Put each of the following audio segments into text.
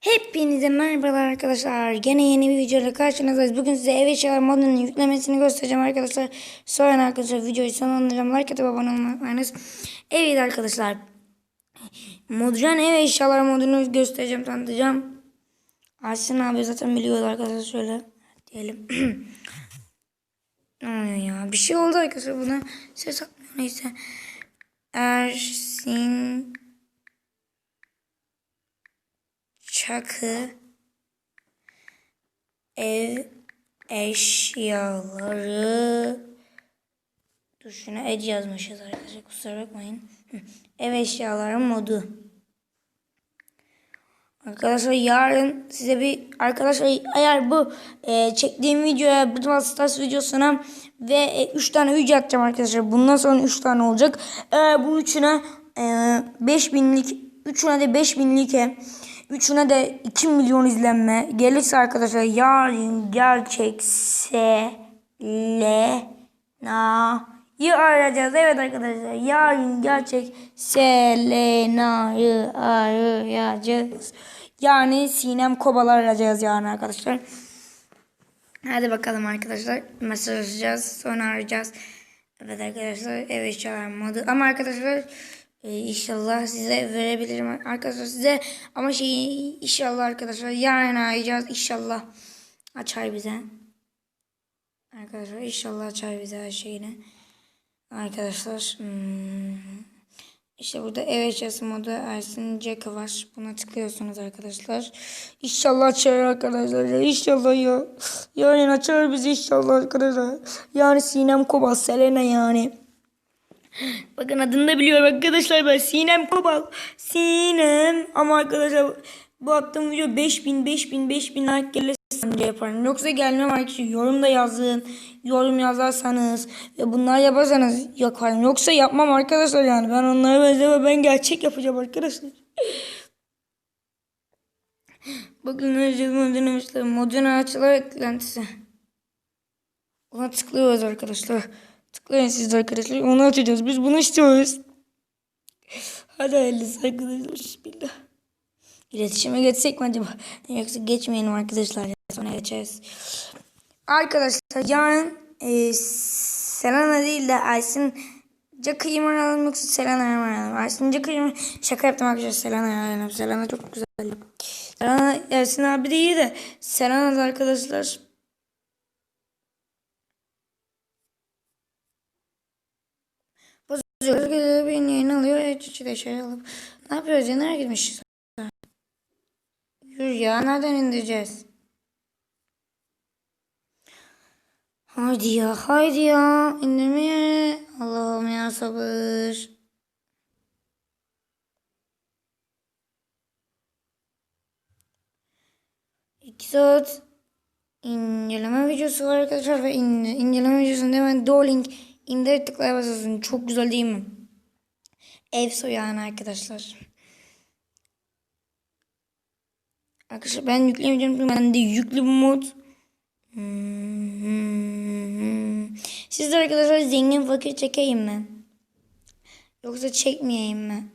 Hepinize merhabalar arkadaşlar. Gene yeni bir videoyla karşınızdayız. Bugün size ev eşyaları modunun yüklemesini göstereceğim arkadaşlar. Sonra arkadaşlar videoyu sonlandıracağım. Like atıp abone olmayı. Evet arkadaşlar. Modern ev eşyaları modunu göstereceğim, tanıtacağım. Arsın abi zaten biliyordu arkadaşlar şöyle diyelim. Ya bir şey oldu arkadaşlar buna ses atmıyor neyse. Ersin Çakı ev eşyaları Dur şuna ed yazmışız arkadaşlar kusura bakmayın. Ev eşyaları modu. Arkadaşlar yarın size bir arkadaşlar eğer bu e, çektiğim videoya Brawl Stars videosuna ve 3 tane video atacağım arkadaşlar. Bundan sonra 3 tane olacak. Eğer bu üçüne e, 5000'lik üçüne de 5000'lik e, üçüne de 2 milyon izlenme gelirse arkadaşlar yarın gerçekse Selena'yı arayacağız. Evet arkadaşlar yarın gerçek Selena'yı arayacağız. Yani Sinem Kobalar arayacağız yarın arkadaşlar. Hadi bakalım arkadaşlar. Mesajlaşacağız. Sonra arayacağız. Evet arkadaşlar ev eşyalar modu. Ama arkadaşlar e, inşallah size verebilirim arkadaşlar size. Ama şey inşallah arkadaşlar yarın arayacağız. İnşallah açar bize. Arkadaşlar inşallah açar bize her şeyini. Arkadaşlar hmm, işte burada ev eşyası modu Ersin Ceka var. Buna tıklıyorsunuz arkadaşlar. İnşallah açar arkadaşlar. Ya. İnşallah ya. Yani açar bizi inşallah arkadaşlar. Yani Sinem Kobal Selena yani. Bakın adını da biliyorum arkadaşlar ben Sinem Kobal. Sinem. Ama arkadaşlar bu attığım video 5000 5000 5000 like gelirse anca yaparım. Yoksa gelmem arkadaşlar. Yorum da yazın. Yorum yazarsanız ve bunlar yaparsanız yaparım. Yoksa yapmam arkadaşlar yani. Ben onlara benzeme ben gerçek yapacağım arkadaşlar. Bakın önce modern modern araçlar eklentisi. Ona tıklıyoruz arkadaşlar. Tıklayın siz de arkadaşlar. Onu açacağız. Biz bunu istiyoruz. Hadi hayırlısı arkadaşlar. Bismillah. İletişime geçsek mi acaba? Yoksa geçmeyelim arkadaşlar. Sonra geçeriz. Arkadaşlar yarın e, Selena değil de Aysin Caka'yı mı arayalım yoksa Selena'yı mı arayalım? Aysin Caka'yı mı? Şaka yaptım arkadaşlar Selena'yı arayalım. Selena çok güzel. Selena Ersin abi de iyi de Selena da arkadaşlar alıyor. Hiç de şey alıp. Ne yapıyoruz ya? Nereye gitmişiz? Yürü ya. Nereden indireceğiz? Haydi ya. Haydi ya. İndirmeye. Allah'ım ya sabır. İki saat inceleme videosu var arkadaşlar ve in, inceleme videosunda hemen Duoling indir tıklaya. Çok güzel değil mi? Ev soyağını arkadaşlar. Arkadaşlar ben yükleyemeyeceğim. Ben de yüklü bu mod. Siz de arkadaşlar zengin fakir çekeyim mi? Yoksa çekmeyeyim mi?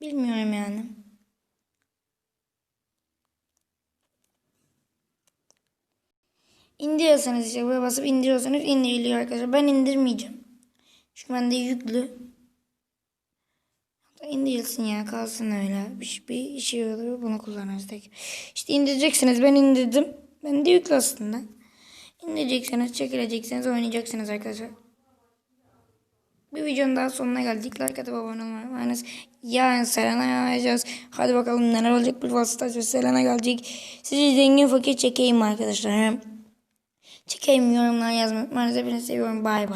Bilmiyorum yani. İndiriyorsanız işte buraya basıp indiriyorsanız indiriliyor arkadaşlar. Ben indirmeyeceğim. Çünkü bende yüklü. İndirilsin ya kalsın öyle. Bir, bir işe olur bunu kullanırız tek. İşte indireceksiniz ben indirdim. Ben de yüklü aslında. İndireceksiniz çekileceksiniz oynayacaksınız arkadaşlar. Bir videonun daha sonuna geldik. Like atıp abone olmayı unutmayınız. Yarın Selena'ya arayacağız. Hadi bakalım neler olacak bir vasıta Selena gelecek. Sizi zengin fakir çekeyim arkadaşlar. Çekeyim yorumlar yazmayı unutmayınız. Hepinizi seviyorum. Bay bay.